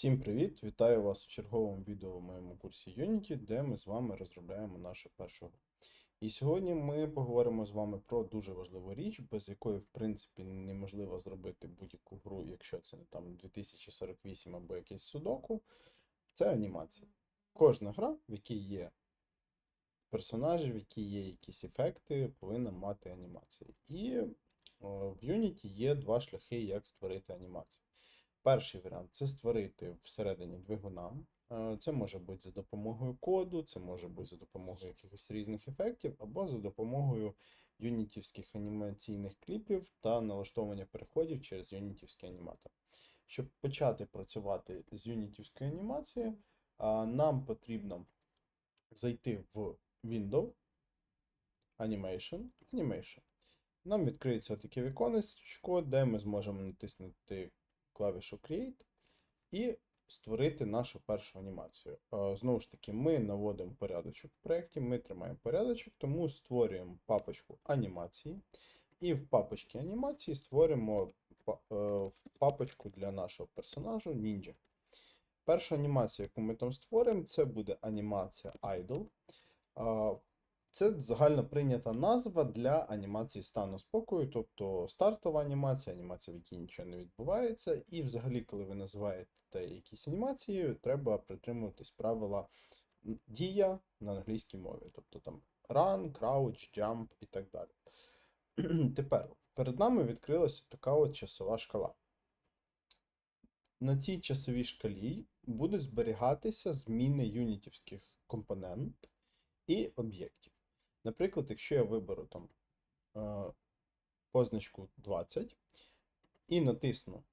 Всім привіт! Вітаю вас в черговому відео в моєму курсі Unity, де ми з вами розробляємо нашу першу гру. І сьогодні ми поговоримо з вами про дуже важливу річ, без якої, в принципі, неможливо зробити будь-яку гру, якщо це не там 2048 або якийсь судоку. Це анімація. Кожна гра, в якій є персонажі, в якій є якісь ефекти, повинна мати анімацію. І о, в Unity є два шляхи, як створити анімацію. Перший варіант це створити всередині двигуна. Е, Це може бути за допомогою коду, це може бути за допомогою якихось різних ефектів, або за допомогою юнітівських анімаційних кліпів та налаштовування переходів через юнітівський аніматор. Щоб почати працювати з юнітівською анімацією, нам потрібно зайти в Window, Animation, Animation. Нам відкриється таке віконечко, де ми зможемо натиснути клавішу Create і створити нашу першу анімацію. Е, Знову ж таки, ми наводимо порядочок в проєкті, ми тримаємо порядочок, тому створюємо папочку анімації. І в папочці анімації створимо е, папочку для нашого персонажу Ninja. Перша анімація, яку ми там створимо, це буде анімація Idle. Це загально прийнята назва для анімації стану спокою, тобто стартова анімація, анімація, в якій нічого не відбувається. І взагалі, коли ви називаєте якісь анімації, треба притримуватись правила дія на англійській мові. Тобто там run, crouch, jump і так далі. Тепер перед нами відкрилася така от часова шкала. На цій часовій шкалі будуть зберігатися зміни юнітівських компонент і об'єктів. Наприклад, якщо я виберу там е, позначку 20 і натисну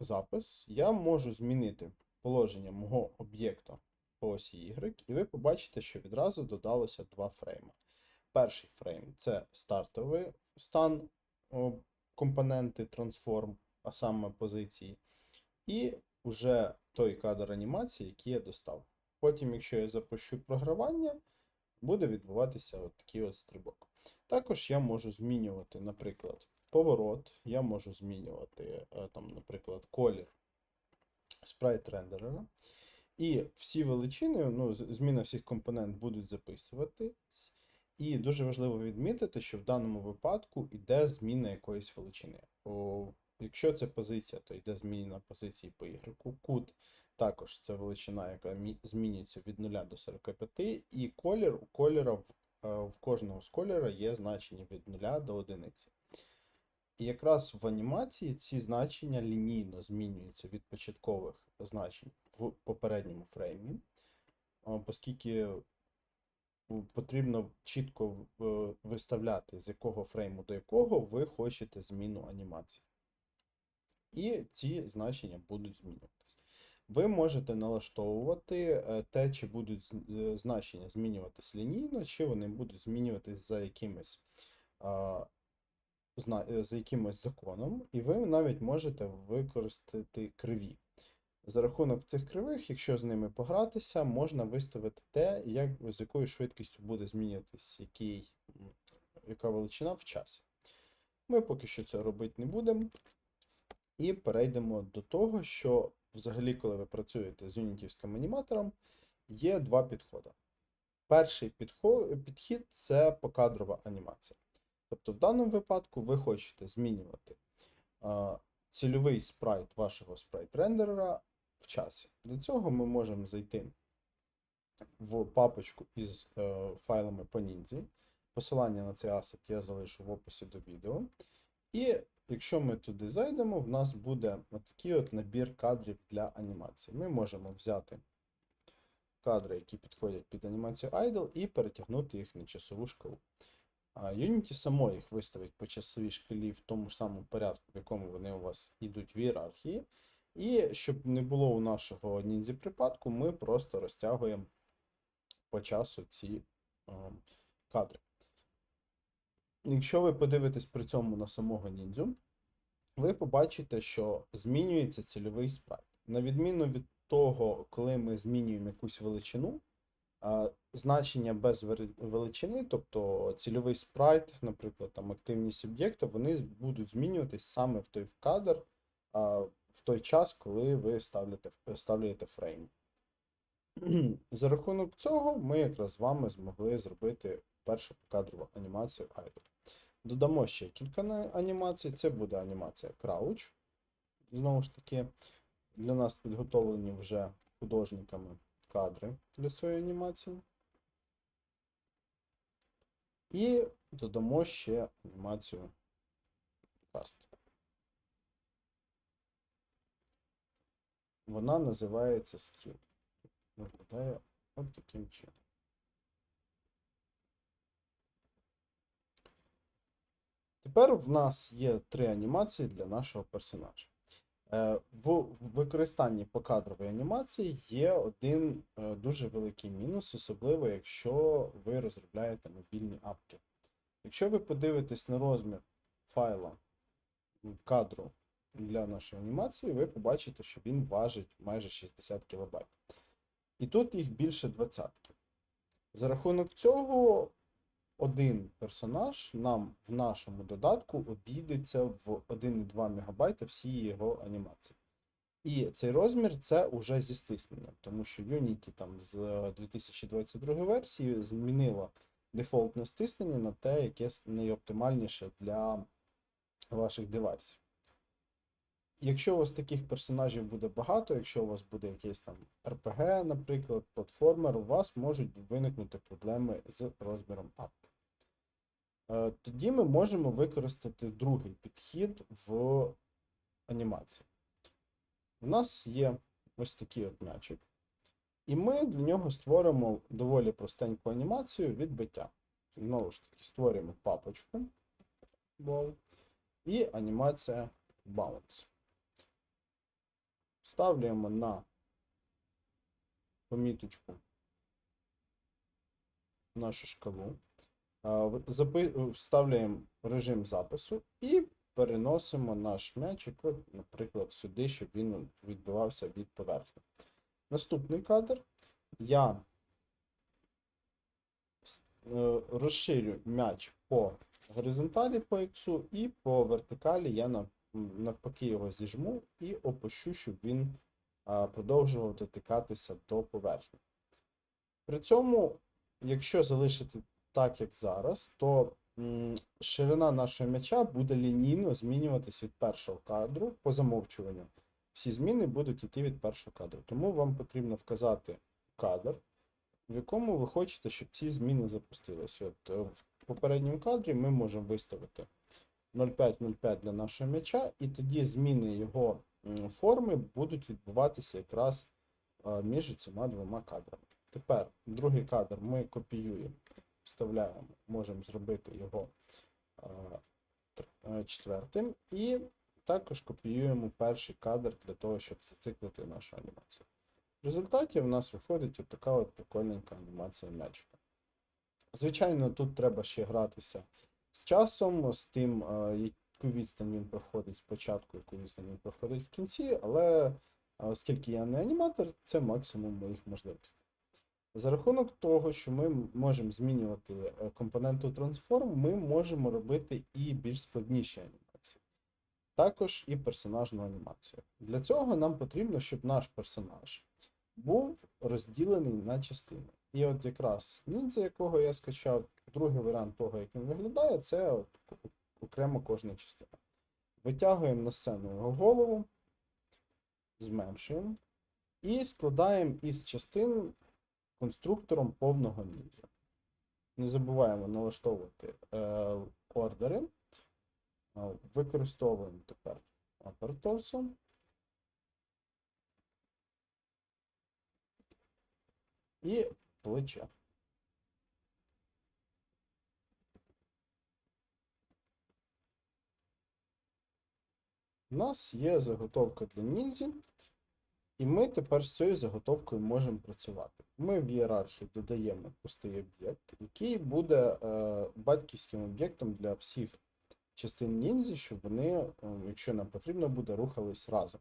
запис, я можу змінити положення мого об'єкта по осі Y, і ви побачите, що відразу додалося два фрейми. Перший фрейм це стартовий стан компоненти трансформ, а саме позиції, і вже той кадр анімації, який я достав. Потім, якщо я запущу програвання, буде відбуватися от такий от стрибок. Також я можу змінювати, наприклад, поворот, я можу змінювати, е, там, наприклад, колір спрайт рендерера. І всі величини, ну, зміна всіх компонент будуть записуватись. І дуже важливо відмітити, що в даному випадку йде зміна якоїсь величини. Якщо це позиція, то йде зміна позиції по Y. Кут також це величина, яка змінюється від 0 до 45, і колір у кольора в, е, в кожного з кольора є значення від 0 до 1. І якраз в анімації ці значення лінійно змінюються від початкових значень в попередньому фреймі, оскільки потрібно чітко е, виставляти, з якого фрейму до якого ви хочете зміну анімації. І ці значення будуть змінюватися. Ви можете налаштовувати е, те, чи будуть е, значення змінюватись лінійно, чи вони будуть змінюватись за якимось, е, за якимось законом, і ви навіть можете використати криві. За рахунок цих кривих, якщо з ними погратися, можна виставити те, як, з якою швидкістю буде змінюватись який, яка величина в часі. Ми поки що це робити не будемо. І перейдемо до того, що взагалі, коли ви працюєте з юнітівським аніматором, є два підходи. Перший підхід це покадрова анімація. Тобто, в даному випадку ви хочете змінювати цільовий спрайт вашого спрайт-рендерера в часі. Для цього ми можемо зайти в папочку із е, файлами по ніндзі. Посилання на цей асет я залишу в описі до відео. І якщо ми туди зайдемо, в нас буде такий от набір кадрів для анімації. Ми можемо взяти кадри, які підходять під анімацію Idle, і перетягнути їх на часову шкалу. Unity само їх виставить по часовій шкалі в тому самому порядку, в якому вони у вас йдуть в ієрархії. І щоб не було у нашого ніндзі припадку, ми просто розтягуємо по часу ці е, кадри. Якщо ви подивитесь при цьому на самого ніндзю, ви побачите, що змінюється цільовий спрайт. На відміну від того, коли ми змінюємо якусь величину, значення без величини, тобто цільовий спрайт, наприклад, там активність об'єкта, вони будуть змінюватись саме в той кадр, в той час, коли ви ставляте, ставляєте фрейм. За рахунок цього ми якраз з вами змогли зробити першу покадрову анімацію Idle. Додамо ще кілька анімацій. Це буде анімація Crouch. Знову ж таки, для нас підготовлені вже художниками кадри для цієї анімації. І додамо ще анімацію Cast. Вона називається Skill. Виглядає от таким чином. Тепер в нас є три анімації для нашого персонажа. Е, В використанні покадрової анімації є один е, дуже великий мінус, особливо якщо ви розробляєте мобільні апки. Якщо ви подивитесь на розмір файла кадру для нашої анімації, ви побачите, що він важить майже 60 кБ. І тут їх більше двадцятки. За рахунок цього, один персонаж нам в нашому додатку обійдеться в 1,2 МБ всі його анімації. І цей розмір це уже зі стисненням, тому що Unity там з 2022 версії змінила дефолтне стиснення на те, яке найоптимальніше для ваших девайсів. Якщо у вас таких персонажів буде багато, якщо у вас буде якийсь там RPG, наприклад, платформер, у вас можуть виникнути проблеми з розміром апки. Е, Тоді ми можемо використати другий підхід в анімації. У нас є ось такий от м'ячик, і ми для нього створимо доволі простеньку анімацію відбиття. Знову ж таки, створюємо папочку ball і анімація bounce. Ставляємо на поміточку нашу шкалу. Вставляємо режим запису і переносимо наш м'ячик, наприклад, сюди, щоб він відбивався від поверхні. Наступний кадр. Я е, розширю м'яч по горизонталі по X і по вертикалі я навпаки його зіжму і опущу, щоб він продовжував дотикатися до поверхні. При цьому, якщо залишити так, як зараз, то ширина нашого м'яча буде лінійно змінюватись від першого кадру по замовчуванню. Всі зміни будуть йти від першого кадру. Тому вам потрібно вказати кадр, в якому ви хочете, щоб ці зміни запустилися. От е, в попередньому кадрі ми можемо виставити 0,5-0,5 для нашого м'яча, і тоді зміни його форми будуть відбуватися якраз е, між цими двома кадрами. Тепер другий кадр ми копіюємо, вставляємо, можемо зробити його четвертим, і також копіюємо перший кадр для того, щоб зациклити нашу анімацію. В результаті в нас виходить така от прикольненька анімація м'ячика. Звичайно, тут треба ще гратися з часом, з тим, яку відстань він проходить спочатку, яку відстань він проходить в кінці, але оскільки я не аніматор, це максимум моїх можливостей. За рахунок того, що ми можемо змінювати е, компоненту трансформ, ми можемо робити і більш складніші анімації. Також і персонажну анімацію. Для цього нам потрібно, щоб наш персонаж був розділений на частини. І от якраз ніндзя, якого я скачав, другий варіант того, як він виглядає, це от окремо кожна частина. Витягуємо на сцену його голову, зменшуємо і складаємо із частин конструктором повного ніндзя. Не забуваємо налаштовувати е, ордери. Е, Використовуємо тепер torso. І плече. У нас є заготовка для ніндзі, і ми тепер з цією заготовкою можемо працювати. Ми в ієрархії додаємо пустий об'єкт, який буде е, батьківським об'єктом для всіх частин ніндзі, щоб вони, е, якщо нам потрібно буде, рухались разом.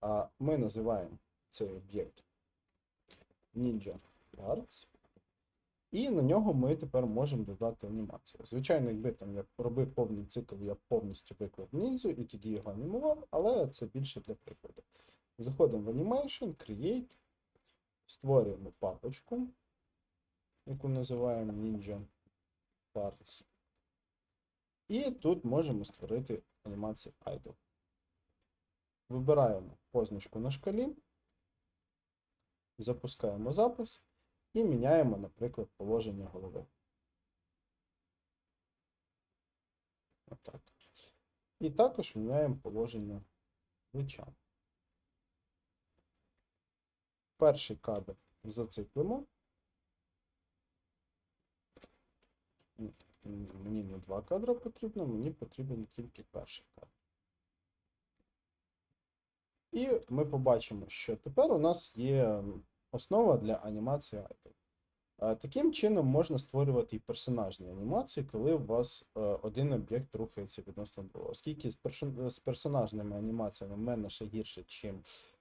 А ми називаємо цей об'єкт Ninja Parts. І на нього ми тепер можемо додати анімацію. Звичайно, якби там я робив повний цикл, я повністю виклав ніндзю і тоді його анімував, але це більше для прикладу. Заходимо в Animation, Create, створюємо папочку, яку називаємо Ninja Parts. І тут можемо створити анімацію Idle. Вибираємо позначку на шкалі, запускаємо запис і міняємо, наприклад, положення голови. Отак. І також міняємо положення плеча. Перший кадр зациклимо. Мені не два кадри потрібно, мені потрібен тільки перший кадр. І ми побачимо, що тепер у нас є основа для анімації. Е, Таким чином можна створювати і персонажні анімації, коли у вас е, один об'єкт рухається відносно другого. Оскільки з персонажними анімаціями в мене ще гірше, ніж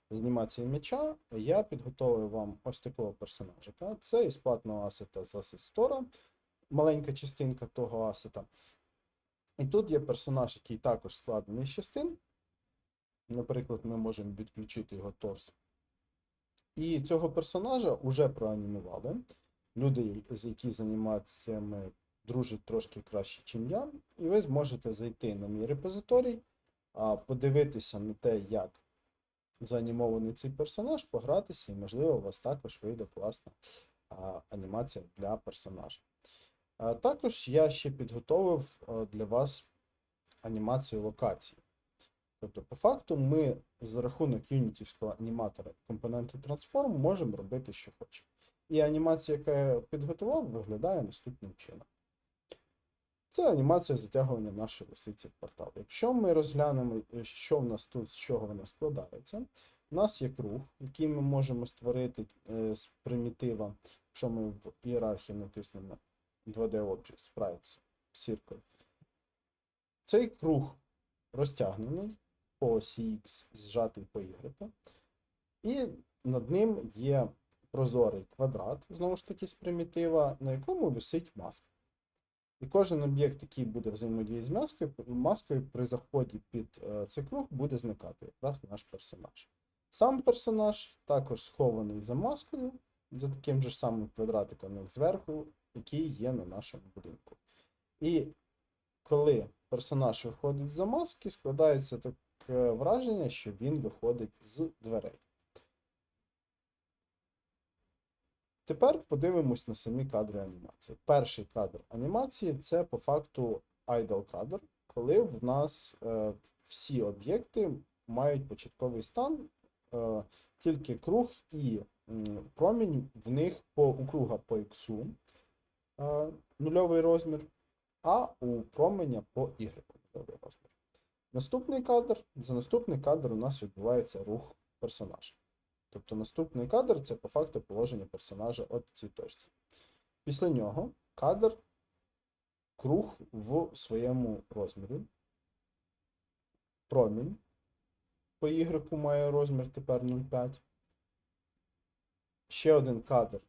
з анімацією м'яча, я підготовив вам ось такого персонажика. Це із платного асета з Store, маленька частинка того асета. І тут є персонаж, який також складений з частин. Наприклад, ми можемо відключити його торс. І цього персонажа вже проанімували. Люди, з- які з анімаціями дружать трошки краще, ніж я. І ви зможете зайти на мій репозиторій, подивитися на те, як заанімований цей персонаж, погратися, і, можливо, у вас також вийде класна а, анімація для персонажа. А, Також я ще підготовив для вас анімацію локації. Тобто, по факту, ми за рахунок юнітівського аніматора компоненти Transform можемо робити, що хочемо. І анімація, яка я підготував, виглядає наступним чином. Це анімація затягування нашої лисиці в портал. Якщо ми розглянемо, е, що в нас тут, з чого вона складається, у нас є круг, який ми можемо створити е, з примітива, якщо ми в ієрархії натиснемо 2D Object Sprites Circle. Цей круг розтягнений по осі X, зжатий по Y. І над ним є прозорий квадрат, знову ж таки, з примітива, на якому висить маска. І кожен об'єкт, який буде взаємодіяти з маскою, маскою при заході під е, цей круг буде зникати якраз наш персонаж. Сам персонаж також схований за маскою, за таким же самим квадратиком, як зверху, який є на нашому будинку. І коли персонаж виходить за маски, складається таке враження, що він виходить з дверей. Тепер подивимось на самі кадри анімації. Перший кадр анімації це по факту idle кадр, коли в нас е, всі об'єкти мають початковий стан, е, тільки круг і промінь в них по у круга по іксу е, нульовий розмір, а у променя по y нульовий розмір. Наступний кадр, за наступний кадр у нас відбувається рух персонажа. Тобто наступний кадр це по факту положення персонажа от цій точці. Після нього кадр круг в своєму розмірі. Промінь по Y має розмір тепер 0,5. Ще один кадр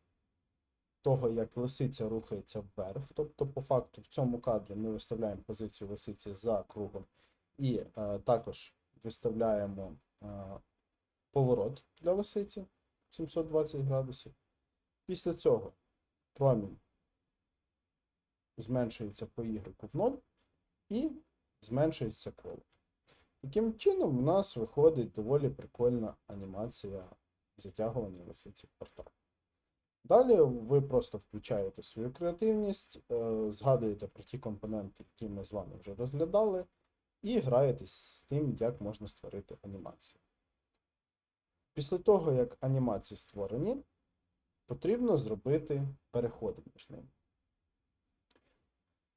того, як лисиця рухається вверх. Тобто, по факту, в цьому кадрі ми виставляємо позицію лисиці за кругом і е, також виставляємо е, поворот для лисиці 720 градусів. Після цього промінь зменшується по Y в 0 і зменшується коло. Таким чином, у нас виходить доволі прикольна анімація затягування лисиці в портал. Далі ви просто включаєте свою креативність, е, згадуєте про ті компоненти, які ми з вами вже розглядали, і граєтесь з тим, як можна створити анімацію. Після того, як анімації створені, потрібно зробити переходи між ними.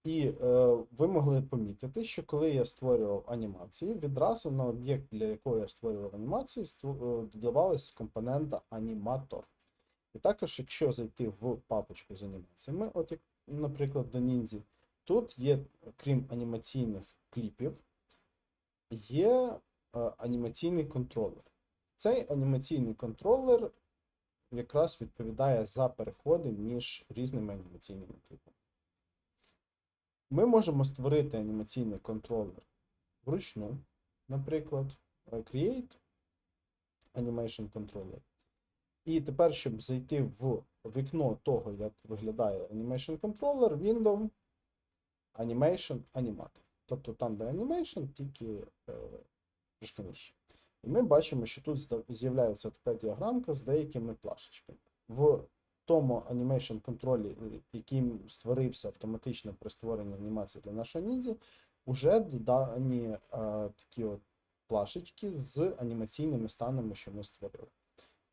І е, ви могли помітити, що коли я створював анімації, відразу на об'єкт, для якого я створював анімації, е, додавалась компонента аніматор. І також, якщо зайти в папочку з анімаціями, от як, наприклад, до ніндзі, тут є, крім анімаційних кліпів, є е, анімаційний контролер. Цей анімаційний контролер якраз відповідає за переходи між різними анімаційними кліпами. Ми можемо створити анімаційний контролер вручну, наприклад, Create Animation Controller. І тепер, щоб зайти в вікно того, як виглядає Animation Controller, Window, Animation, Animator. Тобто там, де Animation, тільки е, трошки нижче. І ми бачимо, що тут з'являється така діаграмка з деякими плашечками. В тому Animation контролі, е, який створився автоматично при створенні анімації для нашого ніндзі, вже додані е, такі от плашечки з анімаційними станами, що ми створили.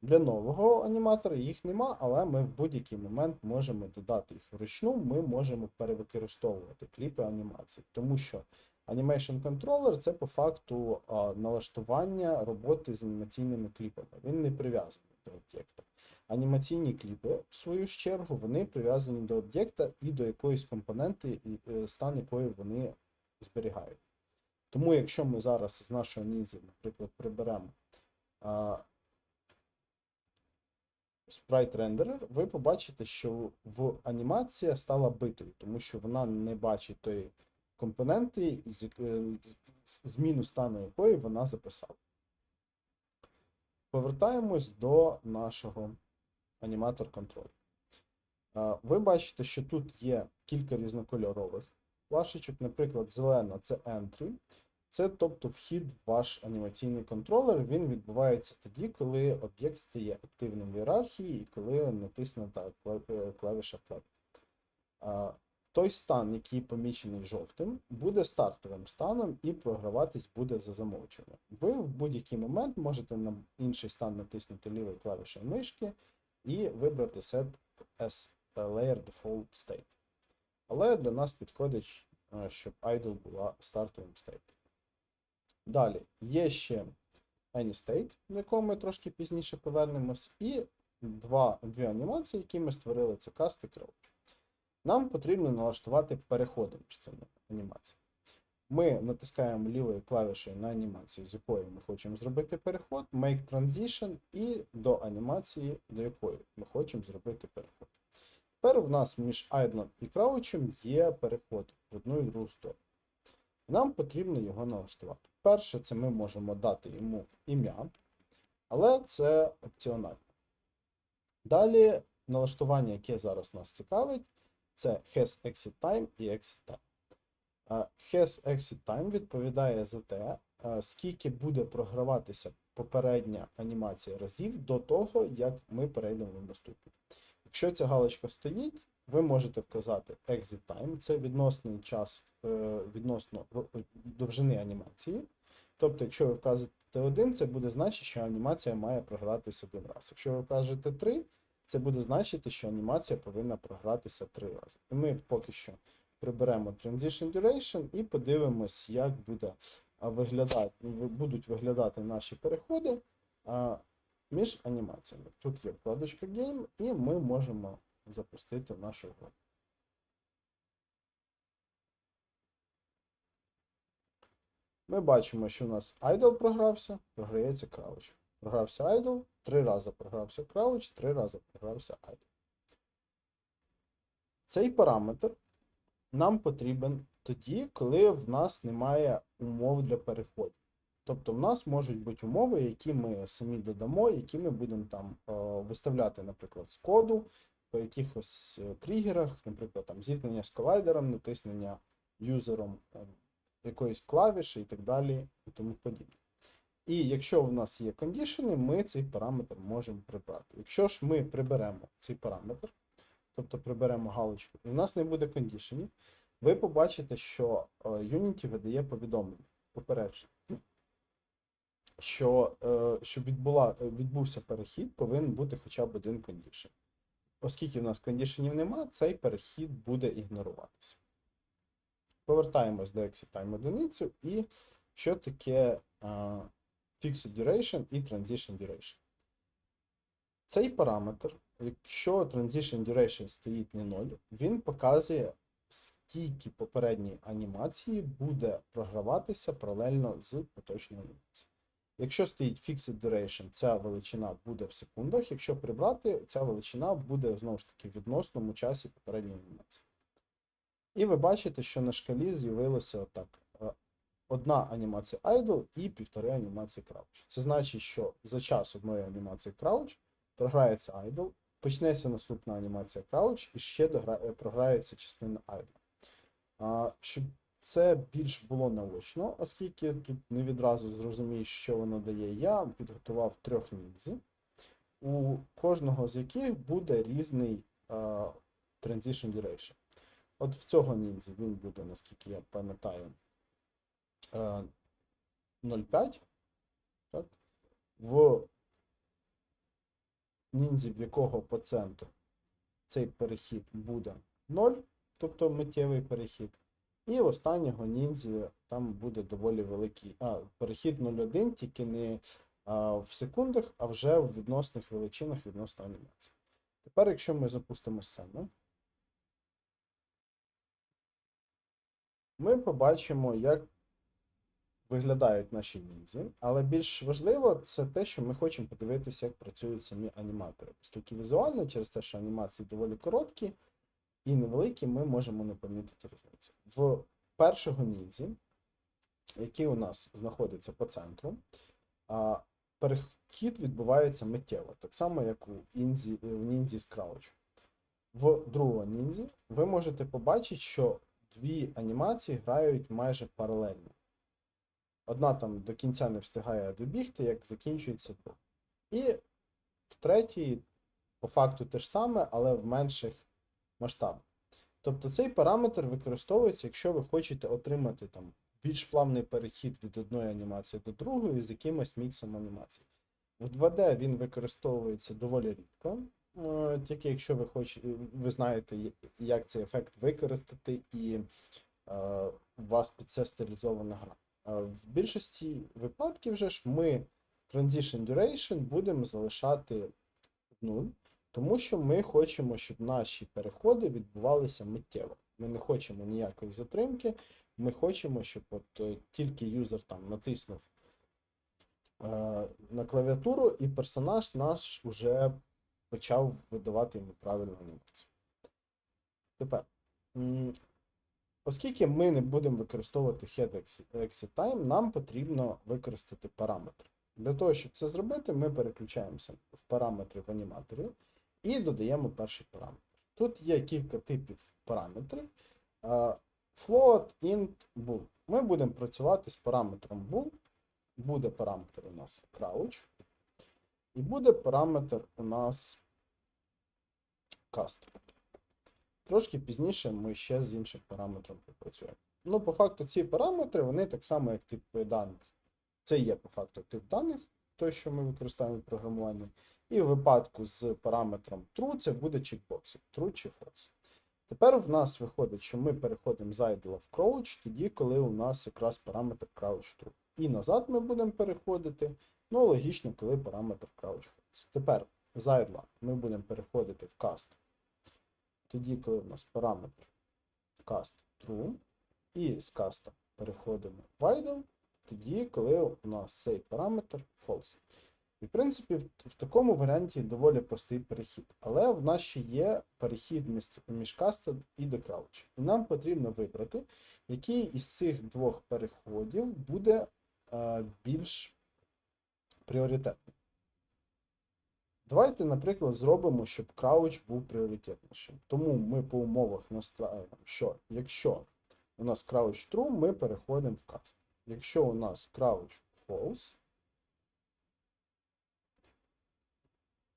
Для нового аніматора їх нема, але ми в будь-який момент можемо додати їх вручну, ми можемо перевикористовувати кліпи анімації, тому що Animation Controller це по факту налаштування роботи з анімаційними кліпами. Він не прив'язаний до об'єкта. Анімаційні кліпи, в свою чергу, вони прив'язані до об'єкта і до якоїсь компоненти, і, е, стан якої вони зберігають. Тому, якщо ми зараз з нашого ніндзі, наприклад, приберемо спрайт рендерер, ви побачите, що в анімація стала битою, тому що вона не бачить тої компоненти, е, зміну стану якої вона записала. Повертаємось до нашого аніматор контролю. Ви бачите, що тут є кілька різнокольорових плашечок. Наприклад, зелена це entry. Це тобто вхід в ваш анімаційний контролер. Він відбувається тоді, коли об'єкт стає активним в ієрархії і коли натиснута е, клавіша Play. Той стан, який помічений жовтим, буде стартовим станом і програватись буде за замовчуванням. Ви в будь-який момент можете на інший стан натиснути лівою клавішою мишки і вибрати Set as Layer Default State. Але для нас підходить, е, щоб idle була стартовим state. Далі є ще AnyState, в якому ми трошки пізніше повернемось, і два, дві анімації, які ми створили, це Cast і Crouch. Нам потрібно налаштувати переходи між цими анімаціями. Ми натискаємо лівою клавішею на анімацію, з якої ми хочемо зробити переход, Make Transition і до анімації, до якої ми хочемо зробити переход. Тепер в нас між айдлом і краучем є переход в одну і другу сторону. Нам потрібно його налаштувати. Перше, це ми можемо дати йому ім'я, але це опціонально. Далі налаштування, яке зараз нас цікавить, це has exit time і exit time. Has exit time відповідає за те, скільки буде програватися попередня анімація разів до того, як ми перейдемо в наступну. Якщо ця галочка стоїть, ви можете вказати exit time, це відносний час е, відносно довжини анімації. Тобто, якщо ви вказуєте 1, це буде значити, що анімація має програтися один раз. Якщо ви вкажете 3, це буде значити, що анімація повинна програтися 3 рази. І ми поки що приберемо Transition Duration і подивимось, як буде виглядати, будуть виглядати наші переходи між анімаціями. Тут є вкладочка Game, і ми можемо запустити нашу гру. Ми бачимо, що у нас idle програвся, програється crouch. Програвся idle, три рази програвся crouch, три рази програвся idle. Цей параметр нам потрібен тоді, коли в нас немає умов для переходів. Тобто в нас можуть бути умови, які ми самі додамо, які ми будемо там е, виставляти, наприклад, з коду по якихось е, тригерах, наприклад, там зіткнення з колайдером, натиснення юзером е, якоїсь клавіші і так далі, і тому подібне. І якщо в нас є кондішени, ми цей параметр можемо прибрати. Якщо ж ми приберемо цей параметр, тобто приберемо галочку, і в нас не буде кондішенів, ви побачите, що е, Unity видає повідомлення попередження, що е, щоб відбула, е, відбувся перехід, повинен бути хоча б один кондішн. Оскільки в нас кондішенів нема, цей перехід буде ігноруватися. Повертаємось до exit time одиницю і що таке а, fixed duration і transition duration. Цей параметр, якщо transition duration стоїть не 0, він показує, скільки попередньої анімації буде програватися паралельно з поточною анімацією. Якщо стоїть fixed duration, ця величина буде в секундах. Якщо прибрати, ця величина буде знову ж таки в відносному часі попередньої анімації. І ви бачите, що на шкалі з'явилося отак. Одна анімація idle і півтори анімації crouch. Це значить, що за час одної анімації crouch програється idle, почнеться наступна анімація crouch і ще догра- е, програється частина idle. А, щоб це більш було наочно, оскільки тут не відразу зрозумієш, що воно дає. Я підготував трьох ніндзі, у кожного з яких буде різний а, transition duration. От в цього ніндзі він буде, наскільки я пам'ятаю, 0,5. Так? В ніндзі, в якого по центру цей перехід буде 0, тобто миттєвий перехід. І в останнього ніндзі там буде доволі великий. А, перехід 0,1, тільки не а, в секундах, а вже в відносних величинах відносно анімації. Тепер, якщо ми запустимо сцену, ми побачимо, як виглядають наші ніндзі, але більш важливо це те, що ми хочемо подивитися, як працюють самі аніматори. Оскільки візуально, через те, що анімації доволі короткі і невеликі, ми можемо не помітити різницю. В першого ніндзі, який у нас знаходиться по центру, перехід відбувається миттєво, так само, як у інзі, в ніндзі з Crouch. В другого ніндзі ви можете побачити, що дві анімації грають майже паралельно. Одна там до кінця не встигає добігти, як закінчується друга. І в третій, по факту те ж саме, але в менших масштабах. Тобто цей параметр використовується, якщо ви хочете отримати там більш плавний перехід від одної анімації до другої з якимось міксом анімацій. В 2D він використовується доволі рідко, е, тільки якщо ви хочете, ви знаєте, як цей ефект використати, і е, у вас під це стилізована гра. В більшості випадків вже ж ми transition duration будемо залишати в нуль, тому що ми хочемо, щоб наші переходи відбувалися миттєво. Ми не хочемо ніякої затримки, ми хочемо, щоб от е, тільки юзер там натиснув е, на клавіатуру, і персонаж наш уже почав видавати йому правильну анімацію. Тепер, оскільки ми не будемо використовувати head exit- time, нам потрібно використати параметр. Для того, щоб це зробити, ми переключаємося в параметри в аніматорі і додаємо перший параметр. Тут є кілька типів параметрів. Float, int, bool. Ми будемо працювати з параметром bool. Буде параметр у нас crouch. І буде параметр у нас cast. Трошки пізніше ми ще з іншим параметром попрацюємо. Ну, по факту, ці параметри, вони так само, як типи даних. Це є по факту тип даних, той, що ми використовуємо в програмуванні. І в випадку з параметром true це буде чекбоксик, true чи false. Тепер в нас виходить, що ми переходимо з idle в crouch, тоді, коли у нас якраз параметр crouch true. І назад ми будемо переходити, ну, логічно, коли параметр crouch false. Тепер з idle ми будемо переходити в cast, тоді, коли у нас параметр cast true, і з cast переходимо в idle, тоді, коли у нас цей параметр false. І, в принципі, в, в такому варіанті доволі простий перехід. Але в нас ще є перехід між, між і до. І нам потрібно вибрати, який із цих двох переходів буде е, більш пріоритетний. Давайте, наприклад, зробимо, щоб crouch був пріоритетнішим. Тому ми по умовах настраюємо, що якщо у нас crouch true, ми переходимо в cast. Якщо у нас crouch false,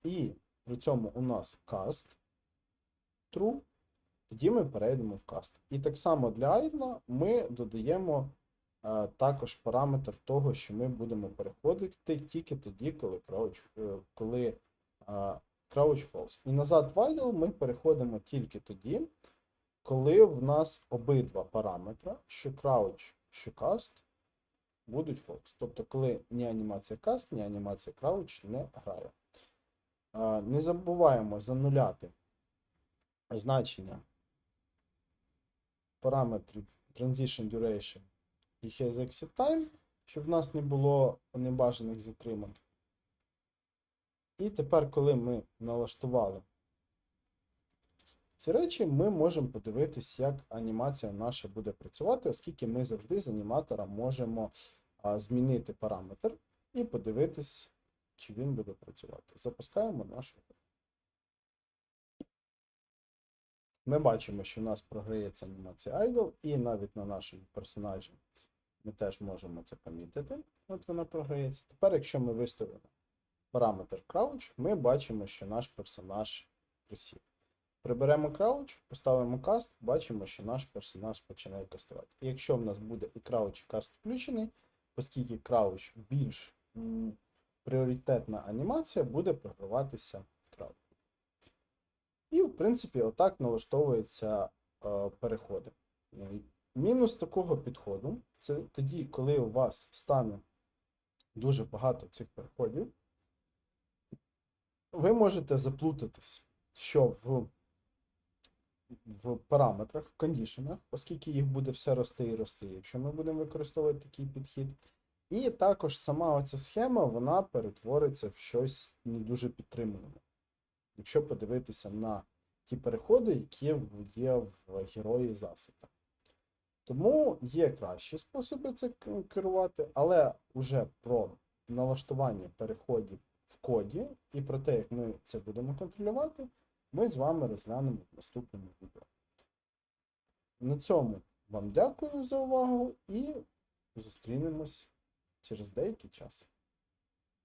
і при цьому у нас cast true, тоді ми перейдемо в cast. І так само для idle ми додаємо е, також параметр того, що ми будемо переходити тільки тоді, коли crouch, е, коли crouch false. І назад в idle ми переходимо тільки тоді, коли в нас обидва параметри, що crouch, що cast, будуть false. Тобто, коли ні анімація cast, ні анімація crouch не грає. Не забуваємо зануляти значення параметрів transition duration і has exit time, щоб в нас не було небажаних затримань. І тепер, коли ми налаштували ці речі, ми можемо подивитись, як анімація наша буде працювати, оскільки ми завжди з аніматора можемо змінити параметр і подивитись, чи він буде працювати. Запускаємо нашу. Ми бачимо, що в нас програється анімація Idle, і навіть на нашому персонажі ми теж можемо це помітити. От вона програється. Тепер, якщо ми виставимо параметр Crouch, ми бачимо, що наш персонаж присів. Приберемо Crouch, поставимо каст, бачимо, що наш персонаж починає кастувати. І якщо в нас буде і Crouch, і каст включений, оскільки Crouch більш пріоритетна анімація, буде програватися Crouch. І, в принципі, отак налаштовуються е, переходи. Е, Мінус такого підходу це тоді, коли у вас стане дуже багато цих переходів, ви можете заплутатись, що в, в параметрах, в кондішенах, оскільки їх буде все рости і рости, якщо ми будемо використовувати такий підхід. І також сама оця схема вона перетвориться в щось не дуже підтримуване. Якщо подивитися на ті переходи, які є в герої засоба. Тому є кращі способи це керувати, але вже про налаштування переходів коді і про те, як ми це будемо контролювати, ми з вами розглянемо в наступному відео. На цьому вам дякую за увагу і зустрінемось через деякий час.